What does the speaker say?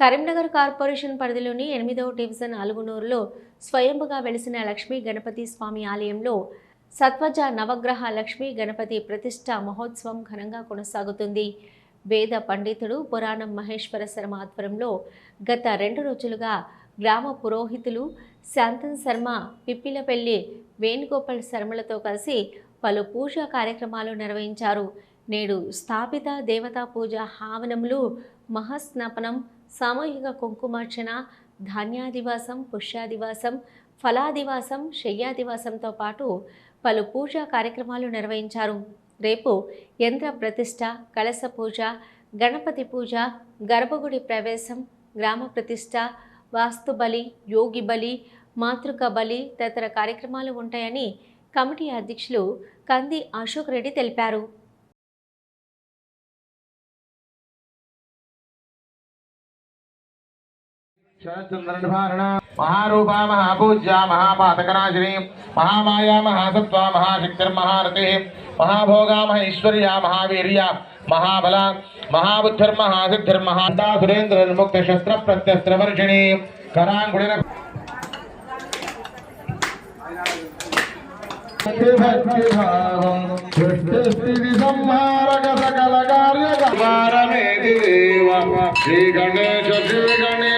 Karimnagar corporation పరిధిలోని ఎనిమిదవ division అలుగునూరులో స్వయంభుగా వెలిసిన లక్ష్మీ గణపతి స్వామి ఆలయంలో సత్వజ నవగ్రహ లక్ష్మీ గణపతి ప్రతిష్ట మహోత్సవం ఘనంగా కొనసాగుతుంది. వేద పండితుడు పురాణం మహేశ్వర శర్మ ఆధ్వర్యంలో గత రెండు రోజులుగా గ్రామ పురోహితులు శాంతన్ శర్మ పిప్పిలపల్లి వేణుగోపాల్ శర్మలతో కలిసి పలు పూజా కార్యక్రమాలు నిర్వహించారు. నేడు స్థాపిత దేవతా పూజ హావనములు మహాస్నాపనం సామూహిక కుంకుమార్చన ధాన్యాదివాసం పుష్యాదివాసం ఫలాదివాసం శయ్యాదివాసంతో పాటు పలు పూజా కార్యక్రమాలు నిర్వహించారు. రేపు యంత్ర ప్రతిష్ట కలశ పూజ గణపతి పూజ గర్భగుడి ప్రవేశం గ్రామ ప్రతిష్ట వాస్తు బలి యోగి బలి మాతృక బలి తదితర కార్యక్రమాలు ఉంటాయని కమిటీ అధ్యక్షులు కంది అశోక్ రెడ్డి తెలిపారు. शरचंद्रणभारणा महारूपा, महापूज्या महापातकनाशिनी महामाया महासत्वा महाशक्तिर्महारते, महाभोगा, महेश्वर्या, महावीर्या, महाबला महाबुद्धिर्महासिद्धिर्महान्ता सुरेन्द्रन्मुक्तशस्त्रप्रत्यस्त्रवर्षिणी कराङ्गुलिन भक्तिभावं दृष्टिस्थितिसंहारकसकलकार्यकमारमेति देव। श्रीगणेश, श्रीगणे